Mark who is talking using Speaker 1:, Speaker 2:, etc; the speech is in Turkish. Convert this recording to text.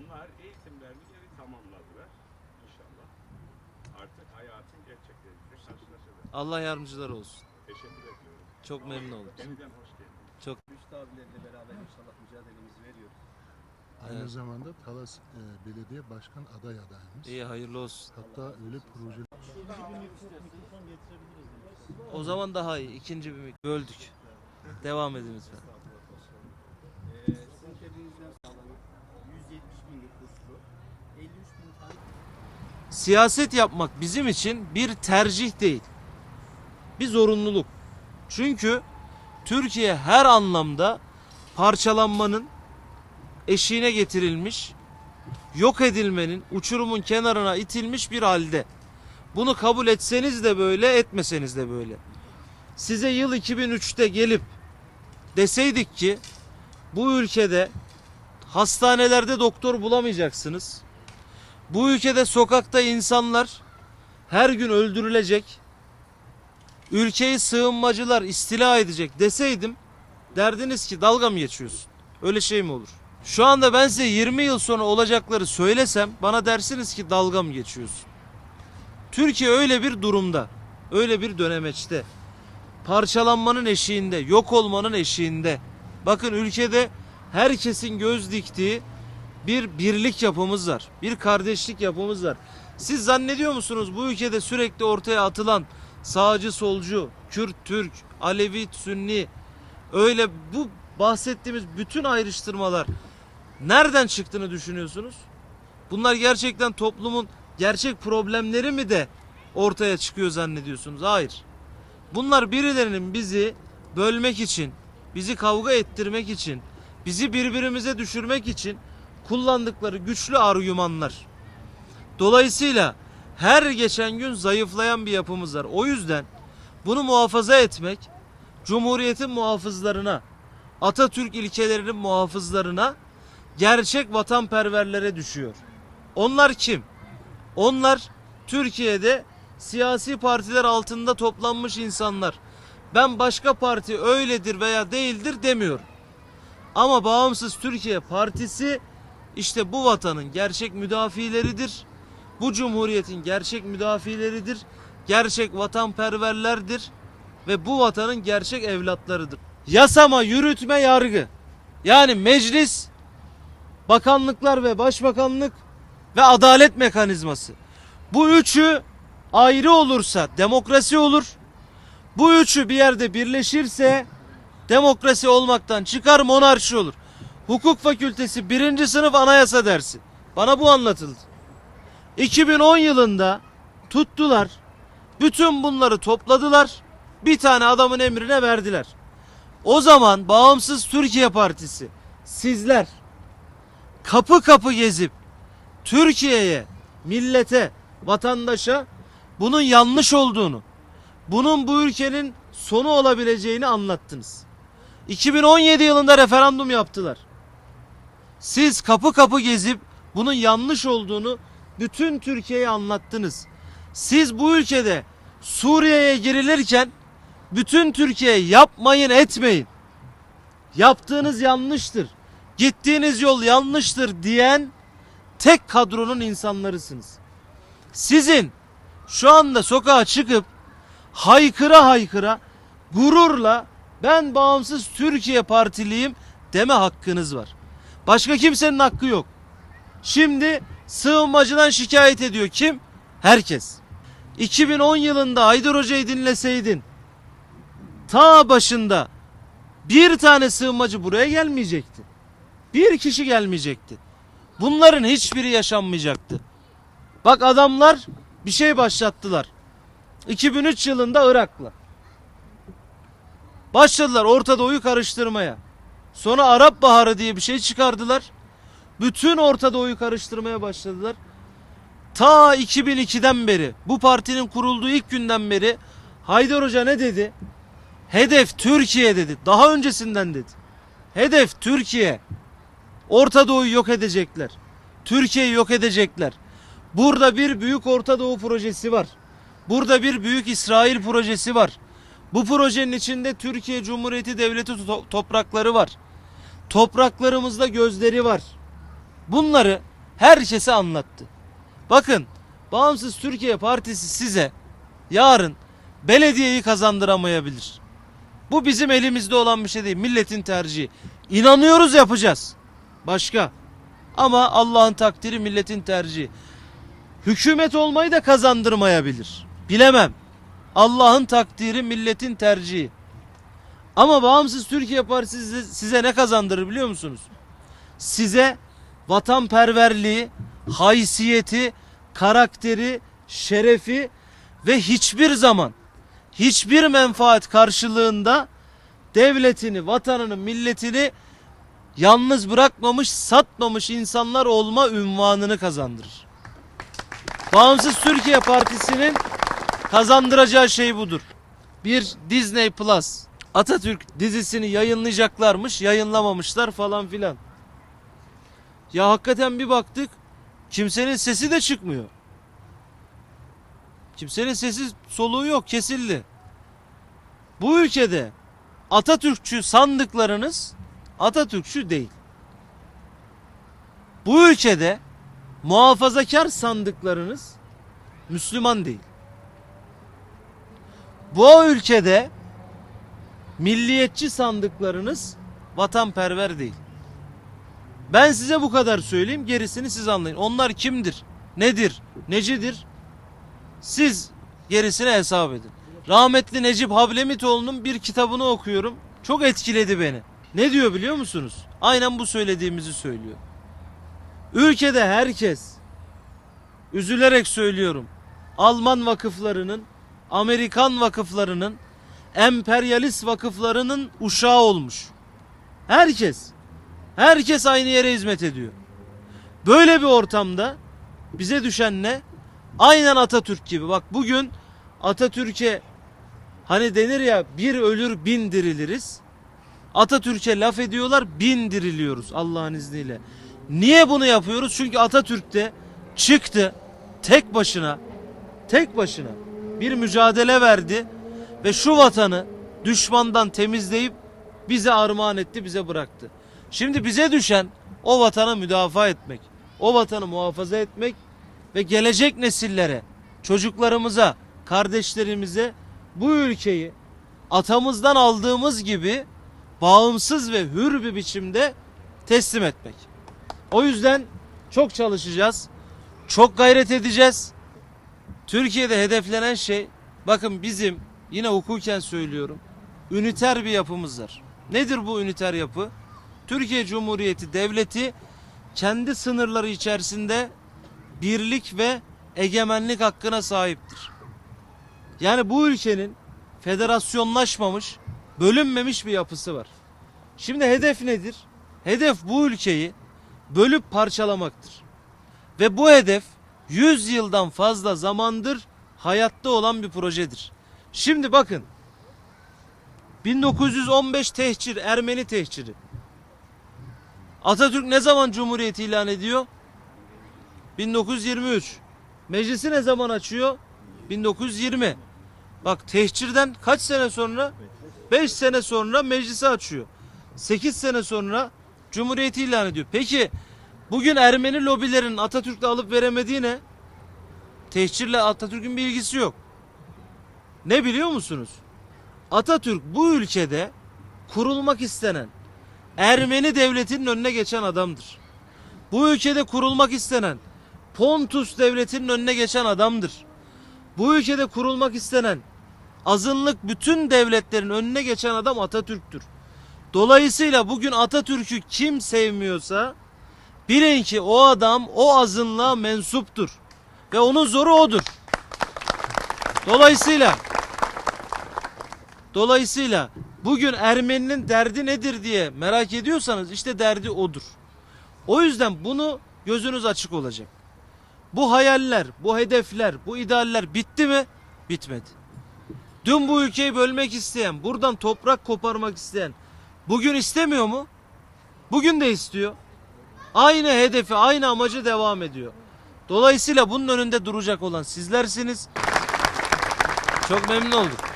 Speaker 1: Onlar eğitimlerini geri tamamladılar inşallah. Artık hayatın gerçekleriyle karşılaşacak.
Speaker 2: Allah yardımcılar olsun.
Speaker 1: Teşekkür ediyorum.
Speaker 2: Çok memnun oldum.
Speaker 1: Yeniden hoş geldiniz.
Speaker 2: Çok
Speaker 3: Rüştü abilerle beraber inşallah mücadelemizi veriyoruz.
Speaker 4: Aynı
Speaker 2: Evet.
Speaker 4: zamanda Talas e, Belediye Başkan aday adayımız.
Speaker 2: iyi hayırlı olsun.
Speaker 4: Hatta öyle proje
Speaker 2: O zaman daha iyi. İkinci bir mik- böldük. Devam edin lütfen.
Speaker 3: Ee, sizin tebliğinizden sağlanan 170 bin nüfuslu, 53 bin tane
Speaker 2: Siyaset yapmak bizim için bir tercih değil. Bir zorunluluk. Çünkü Türkiye her anlamda parçalanmanın eşiğine getirilmiş, yok edilmenin, uçurumun kenarına itilmiş bir halde. Bunu kabul etseniz de böyle, etmeseniz de böyle. Size yıl 2003'te gelip deseydik ki bu ülkede hastanelerde doktor bulamayacaksınız. Bu ülkede sokakta insanlar her gün öldürülecek. Ülkeyi sığınmacılar istila edecek deseydim derdiniz ki dalga mı geçiyorsun? Öyle şey mi olur? Şu anda ben size 20 yıl sonra olacakları söylesem bana dersiniz ki dalga mı geçiyorsun? Türkiye öyle bir durumda, öyle bir dönemeçte. Parçalanmanın eşiğinde, yok olmanın eşiğinde. Bakın ülkede herkesin göz diktiği bir birlik yapımız var. Bir kardeşlik yapımız var. Siz zannediyor musunuz bu ülkede sürekli ortaya atılan sağcı solcu, Kürt, Türk, Alevi, Sünni öyle bu bahsettiğimiz bütün ayrıştırmalar nereden çıktığını düşünüyorsunuz? Bunlar gerçekten toplumun gerçek problemleri mi de ortaya çıkıyor zannediyorsunuz? Hayır. Bunlar birilerinin bizi bölmek için, bizi kavga ettirmek için, bizi birbirimize düşürmek için kullandıkları güçlü argümanlar. Dolayısıyla her geçen gün zayıflayan bir yapımız var. O yüzden bunu muhafaza etmek Cumhuriyetin muhafızlarına, Atatürk ilkelerinin muhafızlarına, gerçek vatanperverlere düşüyor. Onlar kim? Onlar Türkiye'de siyasi partiler altında toplanmış insanlar. Ben başka parti öyledir veya değildir demiyorum. Ama Bağımsız Türkiye Partisi işte bu vatanın gerçek müdafileridir. Bu cumhuriyetin gerçek müdafileridir. Gerçek vatanperverlerdir ve bu vatanın gerçek evlatlarıdır. Yasama, yürütme, yargı. Yani meclis, bakanlıklar ve başbakanlık ve adalet mekanizması. Bu üçü ayrı olursa demokrasi olur. Bu üçü bir yerde birleşirse demokrasi olmaktan çıkar monarşi olur. Hukuk fakültesi birinci sınıf anayasa dersi. Bana bu anlatıldı. 2010 yılında tuttular. Bütün bunları topladılar. Bir tane adamın emrine verdiler. O zaman Bağımsız Türkiye Partisi sizler kapı kapı gezip Türkiye'ye, millete, vatandaşa bunun yanlış olduğunu, bunun bu ülkenin sonu olabileceğini anlattınız. 2017 yılında referandum yaptılar. Siz kapı kapı gezip bunun yanlış olduğunu bütün Türkiye'ye anlattınız. Siz bu ülkede Suriye'ye girilirken bütün Türkiye yapmayın etmeyin. Yaptığınız yanlıştır. Gittiğiniz yol yanlıştır diyen tek kadronun insanlarısınız. Sizin şu anda sokağa çıkıp haykıra haykıra gururla ben bağımsız Türkiye partiliyim deme hakkınız var. Başka kimsenin hakkı yok. Şimdi sığınmacıdan şikayet ediyor kim? Herkes. 2010 yılında Aydar Hoca'yı dinleseydin ta başında bir tane sığınmacı buraya gelmeyecekti. Bir kişi gelmeyecekti. Bunların hiçbiri yaşanmayacaktı. Bak adamlar bir şey başlattılar. 2003 yılında Irak'la. Başladılar Orta Doğu'yu karıştırmaya. Sonra Arap Baharı diye bir şey çıkardılar. Bütün Orta Doğu'yu karıştırmaya başladılar. Ta 2002'den beri bu partinin kurulduğu ilk günden beri Haydar Hoca ne dedi? Hedef Türkiye dedi. Daha öncesinden dedi. Hedef Türkiye. Orta Doğu'yu yok edecekler. Türkiye'yi yok edecekler. Burada bir büyük Orta Doğu projesi var. Burada bir büyük İsrail projesi var. Bu projenin içinde Türkiye Cumhuriyeti Devleti to- toprakları var. Topraklarımızda gözleri var. Bunları herkese anlattı. Bakın Bağımsız Türkiye Partisi size yarın belediyeyi kazandıramayabilir. Bu bizim elimizde olan bir şey değil. Milletin tercihi. İnanıyoruz yapacağız. Başka. Ama Allah'ın takdiri milletin tercihi. Hükümet olmayı da kazandırmayabilir. Bilemem. Allah'ın takdiri milletin tercihi. Ama Bağımsız Türkiye Partisi size, size ne kazandırır biliyor musunuz? Size vatanperverliği, haysiyeti, karakteri, şerefi ve hiçbir zaman hiçbir menfaat karşılığında devletini, vatanını, milletini yalnız bırakmamış, satmamış insanlar olma ünvanını kazandırır. Bağımsız Türkiye Partisi'nin kazandıracağı şey budur. Bir Disney Plus Atatürk dizisini yayınlayacaklarmış, yayınlamamışlar falan filan. Ya hakikaten bir baktık kimsenin sesi de çıkmıyor. Kimsenin sesi soluğu yok, kesildi. Bu ülkede Atatürkçü sandıklarınız Atatürkçü değil. Bu ülkede muhafazakar sandıklarınız Müslüman değil. Bu ülkede milliyetçi sandıklarınız vatanperver değil. Ben size bu kadar söyleyeyim gerisini siz anlayın. Onlar kimdir? Nedir? Necidir? Siz gerisine hesap edin. Rahmetli Necip Hablemitoğlu'nun bir kitabını okuyorum. Çok etkiledi beni. Ne diyor biliyor musunuz? Aynen bu söylediğimizi söylüyor. Ülkede herkes üzülerek söylüyorum. Alman vakıflarının, Amerikan vakıflarının, emperyalist vakıflarının uşağı olmuş. Herkes. Herkes aynı yere hizmet ediyor. Böyle bir ortamda bize düşen ne? Aynen Atatürk gibi. Bak bugün Atatürk'e hani denir ya bir ölür bin diriliriz. Atatürk'e laf ediyorlar bin diriliyoruz Allah'ın izniyle. Niye bunu yapıyoruz? Çünkü Atatürk de çıktı tek başına tek başına bir mücadele verdi ve şu vatanı düşmandan temizleyip bize armağan etti, bize bıraktı. Şimdi bize düşen o vatanı müdafaa etmek, o vatanı muhafaza etmek ve gelecek nesillere, çocuklarımıza, kardeşlerimize bu ülkeyi atamızdan aldığımız gibi bağımsız ve hür bir biçimde teslim etmek. O yüzden çok çalışacağız. Çok gayret edeceğiz. Türkiye'de hedeflenen şey bakın bizim yine hukuken söylüyorum. Üniter bir yapımız var. Nedir bu üniter yapı? Türkiye Cumhuriyeti Devleti kendi sınırları içerisinde birlik ve egemenlik hakkına sahiptir. Yani bu ülkenin federasyonlaşmamış, bölünmemiş bir yapısı var. Şimdi hedef nedir? Hedef bu ülkeyi bölüp parçalamaktır. Ve bu hedef 100 yıldan fazla zamandır hayatta olan bir projedir. Şimdi bakın 1915 tehcir, Ermeni tehciri. Atatürk ne zaman Cumhuriyet ilan ediyor? 1923. Meclisi ne zaman açıyor? 1920. Bak tehcirden kaç sene sonra? 5 sene sonra meclisi açıyor. 8 sene sonra Cumhuriyeti ilan ediyor. Peki bugün Ermeni lobilerin Atatürk'le alıp veremediği ne? Tehcirle Atatürk'ün bir ilgisi yok. Ne biliyor musunuz? Atatürk bu ülkede kurulmak istenen Ermeni devletinin önüne geçen adamdır. Bu ülkede kurulmak istenen Pontus devletinin önüne geçen adamdır. Bu ülkede kurulmak istenen azınlık bütün devletlerin önüne geçen adam Atatürk'tür. Dolayısıyla bugün Atatürk'ü kim sevmiyorsa bilin ki o adam o azınlığa mensuptur. Ve onun zoru odur. Dolayısıyla Dolayısıyla bugün Ermeninin derdi nedir diye merak ediyorsanız işte derdi odur. O yüzden bunu gözünüz açık olacak. Bu hayaller, bu hedefler, bu idealler bitti mi? Bitmedi. Dün bu ülkeyi bölmek isteyen, buradan toprak koparmak isteyen bugün istemiyor mu? Bugün de istiyor. Aynı hedefi, aynı amacı devam ediyor. Dolayısıyla bunun önünde duracak olan sizlersiniz. Çok memnun olduk.